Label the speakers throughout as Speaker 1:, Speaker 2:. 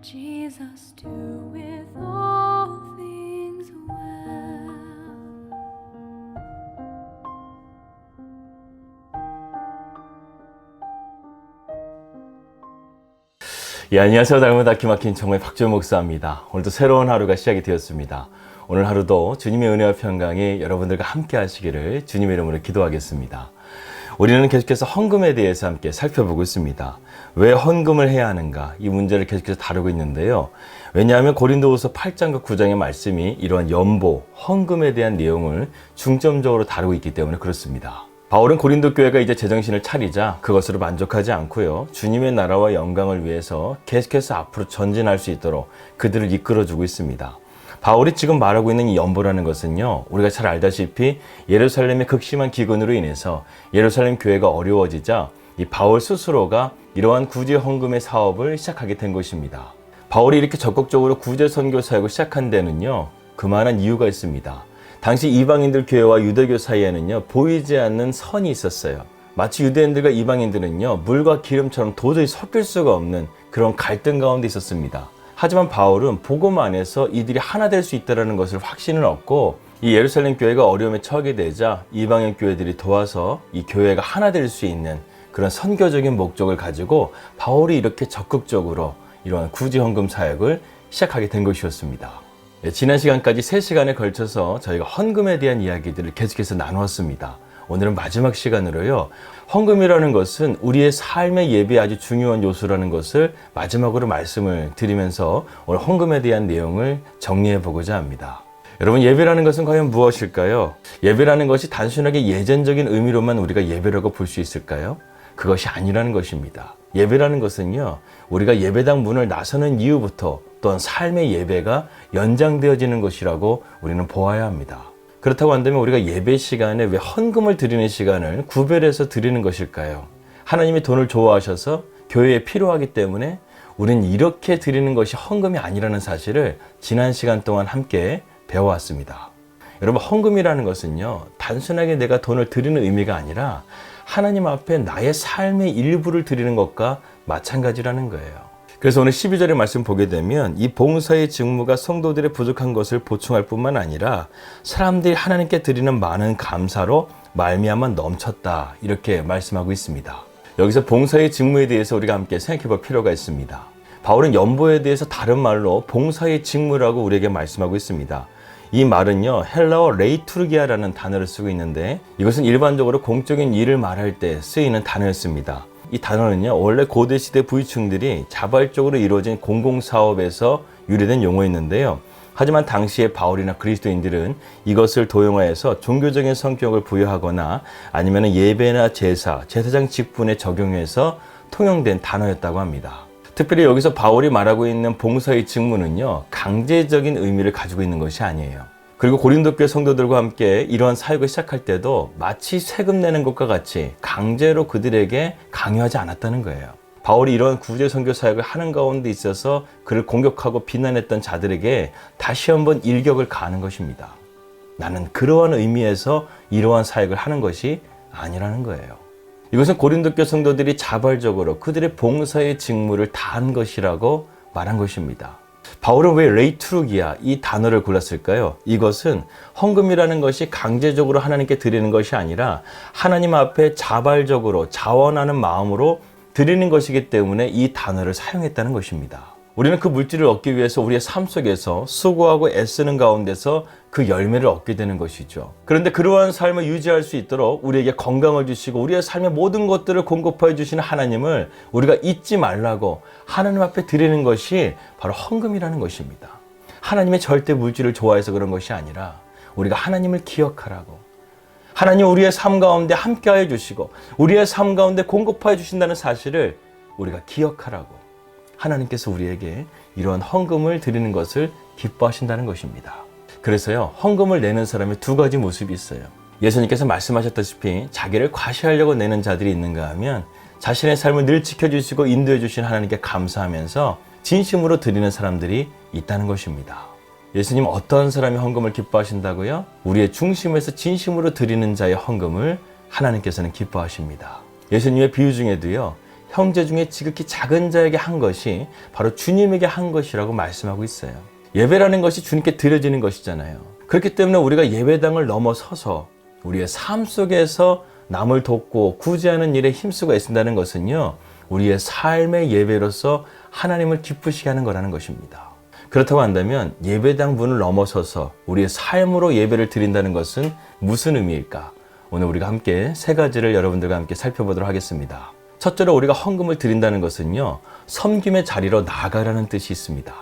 Speaker 1: Jesus doeth all things well.
Speaker 2: 예, 안녕하세요. 닮은 기막힌 정말 박주영 목사입니다. 오늘도 새로운 하루가 시작이 되었습니다. 오늘 하루도 주님의 은혜와 평강이 여러분들과 함께 하시기를 주님의 이름으로 기도하겠습니다. 우리는 계속해서 헌금에 대해서 함께 살펴보고 있습니다. 왜 헌금을 해야 하는가? 이 문제를 계속해서 다루고 있는데요. 왜냐하면 고린도후서 8장과 9장의 말씀이 이러한 연보, 헌금에 대한 내용을 중점적으로 다루고 있기 때문에 그렇습니다. 바울은 고린도 교회가 이제 제정신을 차리자 그것으로 만족하지 않고요. 주님의 나라와 영광을 위해서 계속해서 앞으로 전진할 수 있도록 그들을 이끌어주고 있습니다. 바울이 지금 말하고 있는 이 연보라는 것은요, 우리가 잘 알다시피 예루살렘의 극심한 기근으로 인해서 예루살렘 교회가 어려워지자 이 바울 스스로가 이러한 구제 헌금의 사업을 시작하게 된 것입니다. 바울이 이렇게 적극적으로 구제 선교 사역을 시작한 데는요, 그만한 이유가 있습니다. 당시 이방인들 교회와 유대교 사이에는요, 보이지 않는 선이 있었어요. 마치 유대인들과 이방인들은요, 물과 기름처럼 도저히 섞일 수가 없는 그런 갈등 가운데 있었습니다. 하지만 바울은 복음 안에서 이들이 하나 될 수 있다는 것을 확신을 얻고 이 예루살렘 교회가 어려움에 처하게 되자 이방인 교회들이 도와서 이 교회가 하나 될 수 있는 그런 선교적인 목적을 가지고 바울이 이렇게 적극적으로 이러한 구제 헌금 사역을 시작하게 된 것이었습니다. 예, 지난 시간까지 3시간에 걸쳐서 저희가 헌금에 대한 이야기들을 계속해서 나누었습니다. 오늘은 마지막 시간으로요. 헌금이라는 것은 우리의 삶의 예배에 아주 중요한 요소라는 것을 마지막으로 말씀을 드리면서 오늘 헌금에 대한 내용을 정리해 보고자 합니다. 여러분, 예배라는 것은 과연 무엇일까요? 예배라는 것이 단순하게 예전적인 의미로만 우리가 예배라고 볼 수 있을까요? 그것이 아니라는 것입니다. 예배라는 것은요, 우리가 예배당 문을 나서는 이후부터 또한 삶의 예배가 연장되어지는 것이라고 우리는 보아야 합니다. 그렇다고 한다면 우리가 예배 시간에 왜 헌금을 드리는 시간을 구별해서 드리는 것일까요? 하나님이 돈을 좋아하셔서 교회에 필요하기 때문에 우리는 이렇게 드리는 것이 헌금이 아니라는 사실을 지난 시간 동안 함께 배워왔습니다. 여러분, 헌금이라는 것은요, 단순하게 내가 돈을 드리는 의미가 아니라 하나님 앞에 나의 삶의 일부를 드리는 것과 마찬가지라는 거예요. 그래서 오늘 12절의 말씀 보게 되면 이 봉사의 직무가 성도들의 부족한 것을 보충할 뿐만 아니라 사람들이 하나님께 드리는 많은 감사로 말미암아 넘쳤다 이렇게 말씀하고 있습니다. 여기서 봉사의 직무에 대해서 우리가 함께 생각해 볼 필요가 있습니다. 바울은 연보에 대해서 다른 말로 봉사의 직무라고 우리에게 말씀하고 있습니다. 이 말은요, 헬라어 레이투르기아라는 단어를 쓰고 있는데 이것은 일반적으로 공적인 일을 말할 때 쓰이는 단어였습니다. 이 단어는요, 원래 고대 시대 부유층들이 자발적으로 이루어진 공공사업에서 유래된 용어였는데요. 하지만 당시에 바울이나 그리스도인들은 이것을 도용하여서 종교적인 성격을 부여하거나 아니면 예배나 제사, 제사장 직분에 적용해서 통용된 단어였다고 합니다. 특별히 여기서 바울이 말하고 있는 봉사의 직무는요, 강제적인 의미를 가지고 있는 것이 아니에요. 그리고 고린도 교회 성도들과 함께 이러한 사역을 시작할 때도 마치 세금 내는 것과 같이 강제로 그들에게 강요하지 않았다는 거예요. 바울이 이런 구제 선교 사역을 하는 가운데 있어서 그를 공격하고 비난했던 자들에게 다시 한번 일격을 가하는 것입니다. 나는 그러한 의미에서 이러한 사역을 하는 것이 아니라는 거예요. 이것은 고린도 교 성도들이 자발적으로 그들의 봉사의 직무를 다한 것이라고 말한 것입니다. 바울은 왜 레이트루기아 이 단어를 골랐을까요? 이것은 헌금이라는 것이 강제적으로 하나님께 드리는 것이 아니라 하나님 앞에 자발적으로 자원하는 마음으로 드리는 것이기 때문에 이 단어를 사용했다는 것입니다. 우리는 그 물질을 얻기 위해서 우리의 삶 속에서 수고하고 애쓰는 가운데서 그 열매를 얻게 되는 것이죠. 그런데 그러한 삶을 유지할 수 있도록 우리에게 건강을 주시고 우리의 삶의 모든 것들을 공급해 주시는 하나님을 우리가 잊지 말라고 하나님 앞에 드리는 것이 바로 헌금이라는 것입니다. 하나님의 절대 물질을 좋아해서 그런 것이 아니라 우리가 하나님을 기억하라고 하나님 우리의 삶 가운데 함께하여 주시고 우리의 삶 가운데 공급하여 주신다는 사실을 우리가 기억하라고 하나님께서 우리에게 이러한 헌금을 드리는 것을 기뻐하신다는 것입니다. 그래서요, 헌금을 내는 사람의 두 가지 모습이 있어요. 예수님께서 말씀하셨다시피 자기를 과시하려고 내는 자들이 있는가 하면 자신의 삶을 늘 지켜주시고 인도해 주신 하나님께 감사하면서 진심으로 드리는 사람들이 있다는 것입니다. 예수님 어떤 사람이 헌금을 기뻐하신다고요? 우리의 중심에서 진심으로 드리는 자의 헌금을 하나님께서는 기뻐하십니다. 예수님의 비유 중에도요, 형제 중에 지극히 작은 자에게 한 것이 바로 주님에게 한 것이라고 말씀하고 있어요. 예배라는 것이 주님께 드려지는 것이잖아요. 그렇기 때문에 우리가 예배당을 넘어서서 우리의 삶 속에서 남을 돕고 구제하는 일에 힘쓰고 애쓴다는 것은요, 우리의 삶의 예배로서 하나님을 기쁘시게 하는 거라는 것입니다. 그렇다고 한다면 예배당 문을 넘어서서 우리의 삶으로 예배를 드린다는 것은 무슨 의미일까? 오늘 우리가 함께 세 가지를 여러분들과 함께 살펴보도록 하겠습니다. 첫째로 우리가 헌금을 드린다는 것은요, 섬김의 자리로 나아가라는 뜻이 있습니다.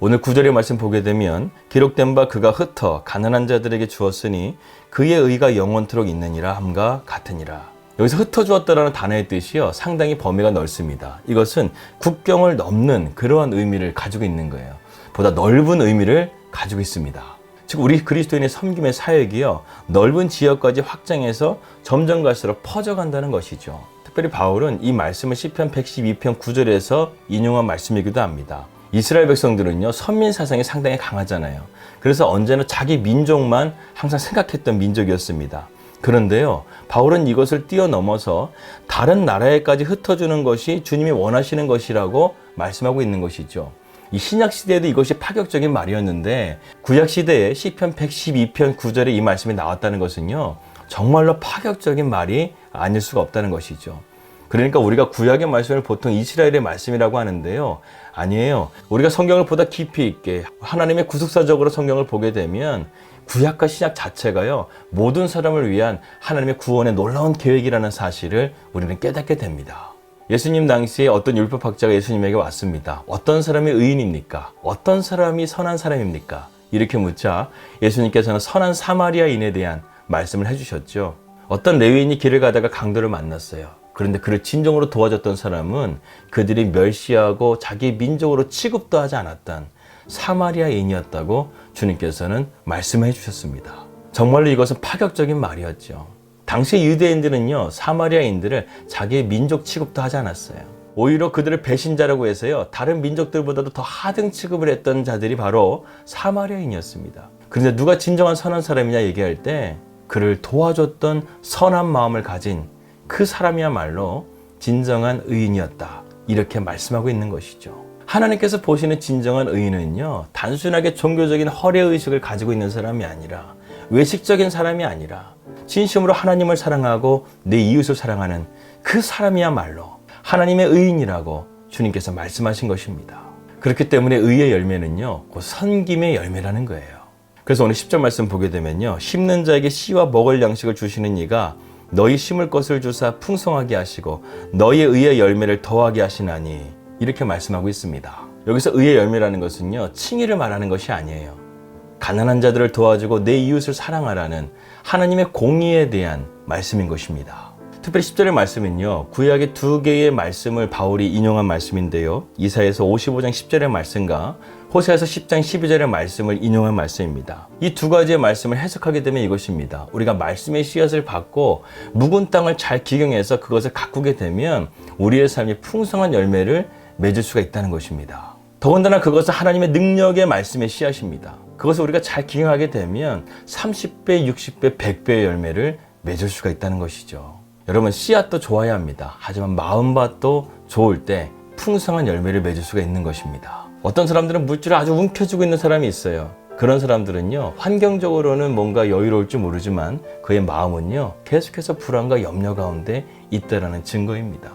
Speaker 2: 오늘 구절의 말씀 보게 되면 기록된 바 그가 흩어 가난한 자들에게 주었으니 그의 의가 영원토록 있느니라 함과 같으니라. 여기서 흩어 주었다라는 단어의 뜻이요 상당히 범위가 넓습니다. 이것은 국경을 넘는 그러한 의미를 가지고 있는 거예요. 보다 넓은 의미를 가지고 있습니다. 즉 우리 그리스도인의 섬김의 사역이요 넓은 지역까지 확장해서 점점 갈수록 퍼져간다는 것이죠. 특별히 바울은 이 말씀을 시편 112편 9절에서 인용한 말씀이기도 합니다. 이스라엘 백성들은요 선민 사상이 상당히 강하잖아요. 그래서 언제나 자기 민족만 항상 생각했던 민족이었습니다. 그런데요, 바울은 이것을 뛰어넘어서 다른 나라에까지 흩어주는 것이 주님이 원하시는 것이라고 말씀하고 있는 것이죠. 이 신약 시대에도 이것이 파격적인 말이었는데 구약 시대에 시편 112편 9절에 이 말씀이 나왔다는 것은요. 정말로 파격적인 말이 아닐 수가 없다는 것이죠. 그러니까 우리가 구약의 말씀을 보통 이스라엘의 말씀이라고 하는데요. 아니에요. 우리가 성경을 보다 깊이 있게 하나님의 구속사적으로 성경을 보게 되면 구약과 신약 자체가요. 모든 사람을 위한 하나님의 구원의 놀라운 계획이라는 사실을 우리는 깨닫게 됩니다. 예수님 당시에 어떤 율법학자가 예수님에게 왔습니다. 어떤 사람이 의인입니까? 어떤 사람이 선한 사람입니까? 이렇게 묻자 예수님께서는 선한 사마리아인에 대한 말씀을 해주셨죠. 어떤 레위인이 길을 가다가 강도를 만났어요. 그런데 그를 진정으로 도와줬던 사람은 그들이 멸시하고 자기 민족으로 취급도 하지 않았던 사마리아인이었다고 주님께서는 말씀해 주셨습니다. 정말로 이것은 파격적인 말이었죠. 당시 유대인들은요, 사마리아인들을 자기의 민족 취급도 하지 않았어요. 오히려 그들을 배신자라고 해서요, 다른 민족들보다도 더 하등 취급을 했던 자들이 바로 사마리아인이었습니다. 그런데 누가 진정한 선한 사람이냐 얘기할 때 그를 도와줬던 선한 마음을 가진 그 사람이야말로 진정한 의인이었다. 이렇게 말씀하고 있는 것이죠. 하나님께서 보시는 진정한 의인은요, 단순하게 종교적인 허례의식을 가지고 있는 사람이 아니라, 외식적인 사람이 아니라, 진심으로 하나님을 사랑하고 내 이웃을 사랑하는 그 사람이야말로 하나님의 의인이라고 주님께서 말씀하신 것입니다. 그렇기 때문에 의의 열매는요, 곧 선김의 열매라는 거예요. 그래서 오늘 10절 말씀 보게 되면요, 심는 자에게 씨와 먹을 양식을 주시는 이가 너희 심을 것을 주사 풍성하게 하시고 너희의 의의 열매를 더하게 하시나니 이렇게 말씀하고 있습니다. 여기서 의의 열매라는 것은요, 칭의를 말하는 것이 아니에요. 가난한 자들을 도와주고 내 이웃을 사랑하라는 하나님의 공의에 대한 말씀인 것입니다. 특별히 10절의 말씀은요, 구약의 두 개의 말씀을 바울이 인용한 말씀인데요. 이사에서 55장 10절의 말씀과 호세에서 10장 12절의 말씀을 인용한 말씀입니다. 이 두 가지의 말씀을 해석하게 되면 이것입니다. 우리가 말씀의 씨앗을 받고 묵은 땅을 잘 기경해서 그것을 가꾸게 되면 우리의 삶이 풍성한 열매를 맺을 수가 있다는 것입니다. 더군다나 그것은 하나님의 능력의 말씀의 씨앗입니다. 그것을 우리가 잘 기행하게 되면 30배, 60배, 100배의 열매를 맺을 수가 있다는 것이죠. 여러분 씨앗도 좋아야 합니다. 하지만 마음밭도 좋을 때 풍성한 열매를 맺을 수가 있는 것입니다. 어떤 사람들은 물질을 아주 움켜쥐고 있는 사람이 있어요. 그런 사람들은요, 환경적으로는 뭔가 여유로울지 모르지만 그의 마음은요, 계속해서 불안과 염려 가운데 있다라는 증거입니다.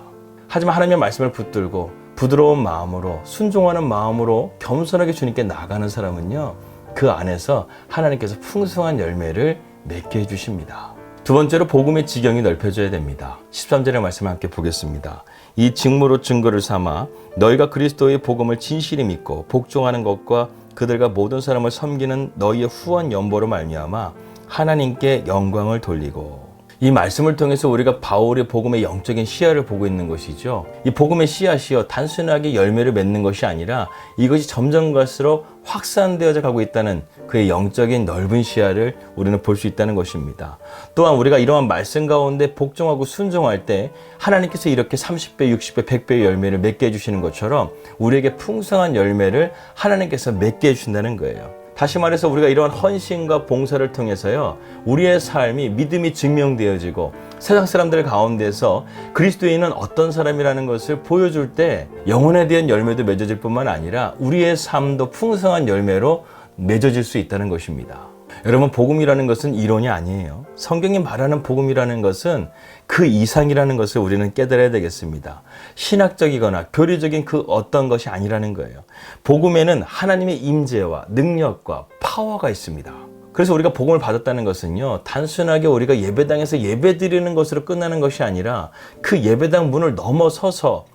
Speaker 2: 하지만 하나님의 말씀을 붙들고 부드러운 마음으로 순종하는 마음으로 겸손하게 주님께 나가는 사람은요, 그 안에서 하나님께서 풍성한 열매를 맺게 해주십니다. 두 번째로 복음의 지경이 넓혀져야 됩니다. 13절의 말씀 함께 보겠습니다. 이 직무로 증거를 삼아 너희가 그리스도의 복음을 진실히 믿고 복종하는 것과 그들과 모든 사람을 섬기는 너희의 후원 연보로 말미암아 하나님께 영광을 돌리고 이 말씀을 통해서 우리가 바울의 복음의 영적인 시야를 보고 있는 것이죠. 이 복음의 씨앗이요 단순하게 열매를 맺는 것이 아니라 이것이 점점 갈수록 확산되어져 가고 있다는 그의 영적인 넓은 시야를 우리는 볼 수 있다는 것입니다. 또한 우리가 이러한 말씀 가운데 복종하고 순종할 때 하나님께서 이렇게 30배, 60배, 100배의 열매를 맺게 해주시는 것처럼 우리에게 풍성한 열매를 하나님께서 맺게 해주신다는 거예요. 다시 말해서 우리가 이러한 헌신과 봉사를 통해서요, 우리의 삶이 믿음이 증명되어지고 세상 사람들 가운데서 그리스도인은 어떤 사람이라는 것을 보여줄 때 영혼에 대한 열매도 맺어질 뿐만 아니라 우리의 삶도 풍성한 열매로 맺어질 수 있다는 것입니다. 여러분, 복음이라는 것은 이론이 아니에요. 성경이 말하는 복음이라는 것은 그 이상이라는 것을 우리는 깨달아야 되겠습니다. 신학적이거나 교리적인 그 어떤 것이 아니라는 거예요. 복음에는 하나님의 임재와 능력과 파워가 있습니다. 그래서 우리가 복음을 받았다는 것은요, 단순하게 우리가 예배당에서 예배 드리는 것으로 끝나는 것이 아니라 그 예배당 문을 넘어서서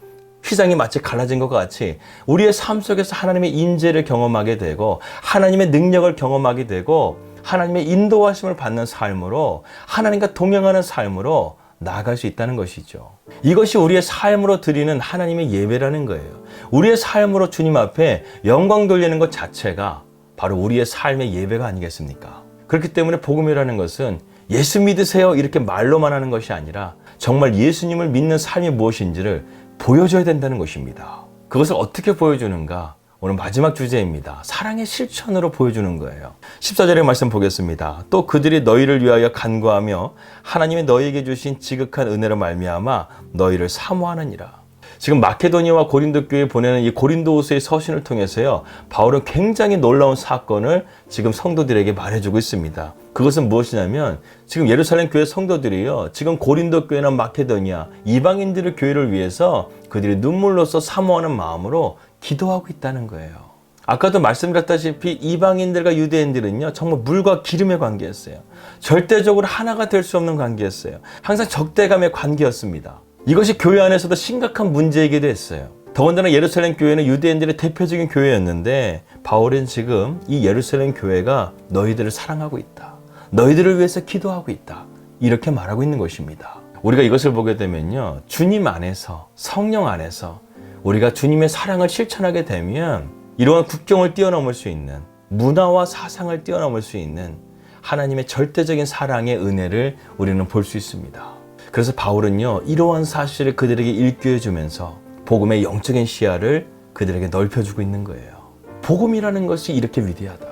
Speaker 2: 휘장이 마치 갈라진 것 같이 우리의 삶 속에서 하나님의 임재를 경험하게 되고 하나님의 능력을 경험하게 되고 하나님의 인도하심을 받는 삶으로 하나님과 동행하는 삶으로 나아갈 수 있다는 것이죠. 이것이 우리의 삶으로 드리는 하나님의 예배라는 거예요. 우리의 삶으로 주님 앞에 영광 돌리는 것 자체가 바로 우리의 삶의 예배가 아니겠습니까? 그렇기 때문에 복음이라는 것은 예수 믿으세요 이렇게 말로만 하는 것이 아니라 정말 예수님을 믿는 삶이 무엇인지를 보여줘야 된다는 것입니다. 그것을 어떻게 보여주는가? 오늘 마지막 주제입니다. 사랑의 실천으로 보여주는 거예요. 14절의 말씀 보겠습니다. 또 그들이 너희를 위하여 간구하며 하나님이 너희에게 주신 지극한 은혜로 말미암아 너희를 사모하느니라. 지금 마케도니아와 고린도 교회에 보내는 이 고린도후서의 서신을 통해서요. 바울은 굉장히 놀라운 사건을 지금 성도들에게 말해주고 있습니다. 그것은 무엇이냐면 지금 예루살렘 교회 성도들이요. 지금 고린도 교회나 마케도니아 이방인들의 교회를 위해서 그들이 눈물로써 사모하는 마음으로 기도하고 있다는 거예요. 아까도 말씀드렸다시피 이방인들과 유대인들은요 정말 물과 기름의 관계였어요. 절대적으로 하나가 될 수 없는 관계였어요. 항상 적대감의 관계였습니다. 이것이 교회 안에서도 심각한 문제이기도 했어요. 더군다나 예루살렘 교회는 유대인들의 대표적인 교회였는데 바울은 지금 이 예루살렘 교회가 너희들을 사랑하고 있다. 너희들을 위해서 기도하고 있다. 이렇게 말하고 있는 것입니다. 우리가 이것을 보게 되면요. 주님 안에서 성령 안에서 우리가 주님의 사랑을 실천하게 되면 이러한 국경을 뛰어넘을 수 있는 문화와 사상을 뛰어넘을 수 있는 하나님의 절대적인 사랑의 은혜를 우리는 볼 수 있습니다. 그래서 바울은요, 이러한 사실을 그들에게 일깨워 주면서 복음의 영적인 시야를 그들에게 넓혀주고 있는 거예요. 복음이라는 것이 이렇게 위대하다.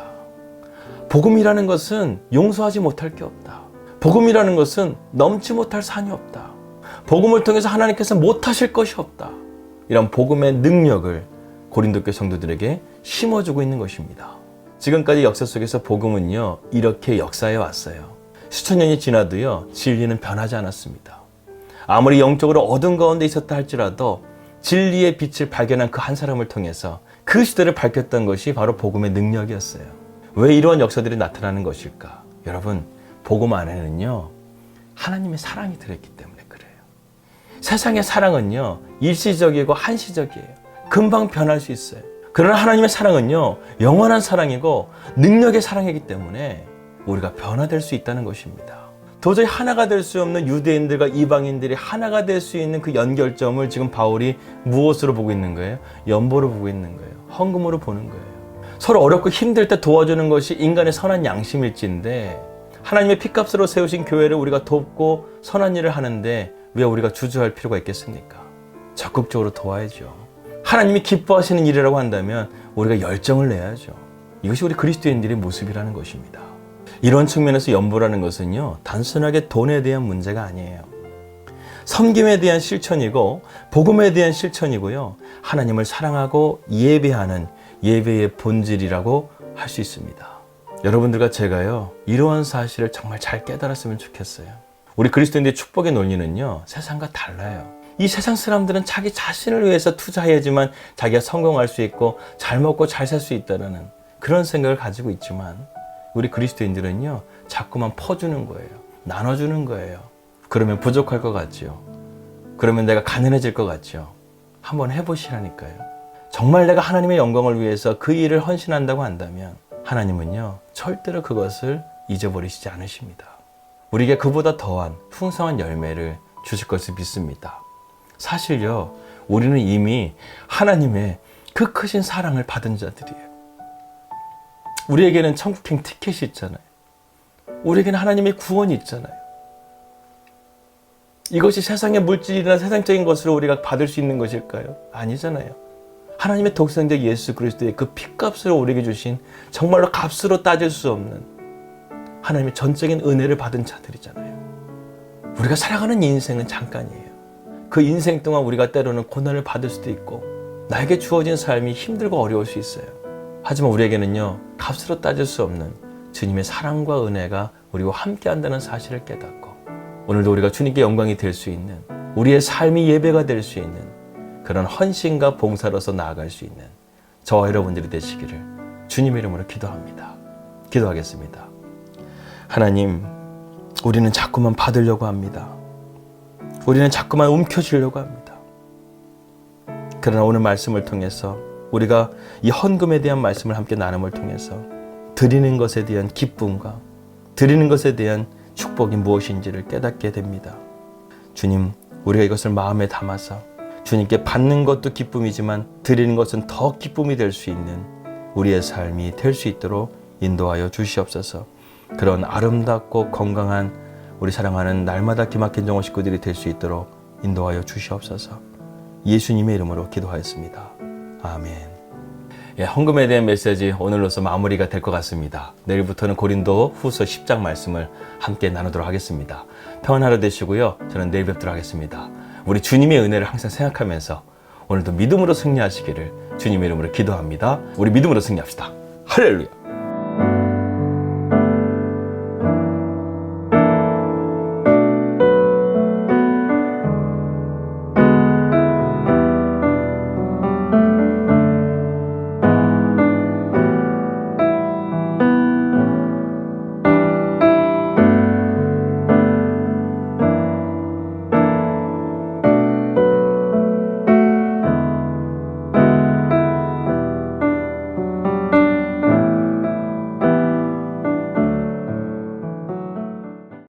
Speaker 2: 복음이라는 것은 용서하지 못할 게 없다. 복음이라는 것은 넘지 못할 산이 없다. 복음을 통해서 하나님께서 못하실 것이 없다. 이런 복음의 능력을 고린도교 성도들에게 심어주고 있는 것입니다. 지금까지 역사 속에서 복음은요, 이렇게 역사해 왔어요. 수천 년이 지나도요, 진리는 변하지 않았습니다. 아무리 영적으로 어둠 가운데 있었다 할지라도 진리의 빛을 발견한 그 한 사람을 통해서 그 시대를 밝혔던 것이 바로 복음의 능력이었어요. 왜 이러한 역사들이 나타나는 것일까? 여러분, 복음 안에는요, 하나님의 사랑이 들어있기 때문에. 세상의 사랑은요, 일시적이고 한시적이에요. 금방 변할 수 있어요. 그러나 하나님의 사랑은요, 영원한 사랑이고 능력의 사랑이기 때문에 우리가 변화될 수 있다는 것입니다. 도저히 하나가 될 수 없는 유대인들과 이방인들이 하나가 될 수 있는 그 연결점을 지금 바울이 무엇으로 보고 있는 거예요? 연보로 보고 있는 거예요. 헌금으로 보는 거예요. 서로 어렵고 힘들 때 도와주는 것이 인간의 선한 양심일지인데 하나님의 피값으로 세우신 교회를 우리가 돕고 선한 일을 하는데 왜 우리가 주저할 필요가 있겠습니까? 적극적으로 도와야죠. 하나님이 기뻐하시는 일이라고 한다면 우리가 열정을 내야죠. 이것이 우리 그리스도인들의 모습이라는 것입니다. 이런 측면에서 연보라는 것은요, 단순하게 돈에 대한 문제가 아니에요. 섬김에 대한 실천이고, 복음에 대한 실천이고요, 하나님을 사랑하고 예배하는 예배의 본질이라고 할 수 있습니다. 여러분들과 제가요, 이러한 사실을 정말 잘 깨달았으면 좋겠어요. 우리 그리스도인들의 축복의 논리는요, 세상과 달라요. 이 세상 사람들은 자기 자신을 위해서 투자해야지만 자기가 성공할 수 있고 잘 먹고 잘 살 수 있다는 그런 생각을 가지고 있지만 우리 그리스도인들은요 자꾸만 퍼주는 거예요. 나눠주는 거예요. 그러면 부족할 것 같지요? 그러면 내가 가난해질 것 같죠 한번 해보시라니까요. 정말 내가 하나님의 영광을 위해서 그 일을 헌신한다고 한다면 하나님은요 절대로 그것을 잊어버리시지 않으십니다 우리에게 그보다 더한 풍성한 열매를 주실 것을 믿습니다. 사실요, 우리는 이미 하나님의 그 크신 사랑을 받은 자들이에요. 우리에게는 천국행 티켓이 있잖아요. 우리에게는 하나님의 구원이 있잖아요. 이것이 세상의 물질이나 세상적인 것으로 우리가 받을 수 있는 것일까요? 아니잖아요. 하나님의 독생자 예수 그리스도의 그 피값으로 우리에게 주신 정말로 값으로 따질 수 없는 하나님의 전적인 은혜를 받은 자들이잖아요. 우리가 살아가는 인생은 잠깐이에요. 그 인생 동안 우리가 때로는 고난을 받을 수도 있고 나에게 주어진 삶이 힘들고 어려울 수 있어요. 하지만 우리에게는요, 값으로 따질 수 없는 주님의 사랑과 은혜가 우리와 함께 한다는 사실을 깨닫고 오늘도 우리가 주님께 영광이 될 수 있는 우리의 삶이 예배가 될 수 있는 그런 헌신과 봉사로서 나아갈 수 있는 저와 여러분들이 되시기를 주님의 이름으로 기도합니다. 기도하겠습니다. 하나님, 우리는 자꾸만 받으려고 합니다. 우리는 자꾸만 움켜쥐려고 합니다. 그러나 오늘 말씀을 통해서 우리가 이 헌금에 대한 말씀을 함께 나눔을 통해서 드리는 것에 대한 기쁨과 드리는 것에 대한 축복이 무엇인지를 깨닫게 됩니다. 주님, 우리가 이것을 마음에 담아서 주님께 받는 것도 기쁨이지만 드리는 것은 더 기쁨이 될 수 있는 우리의 삶이 될 수 있도록 인도하여 주시옵소서. 그런 아름답고 건강한 우리 사랑하는 날마다 기막힌 정원 식구들이 될 수 있도록 인도하여 주시옵소서. 예수님의 이름으로 기도하였습니다. 아멘. 예, 헌금에 대한 메시지 오늘로서 마무리가 될 것 같습니다. 내일부터는 고린도 후서 10장 말씀을 함께 나누도록 하겠습니다. 평안 하루 되시고요. 저는 내일 뵙도록 하겠습니다. 우리 주님의 은혜를 항상 생각하면서 오늘도 믿음으로 승리하시기를 주님의 이름으로 기도합니다. 우리 믿음으로 승리합시다. 할렐루야!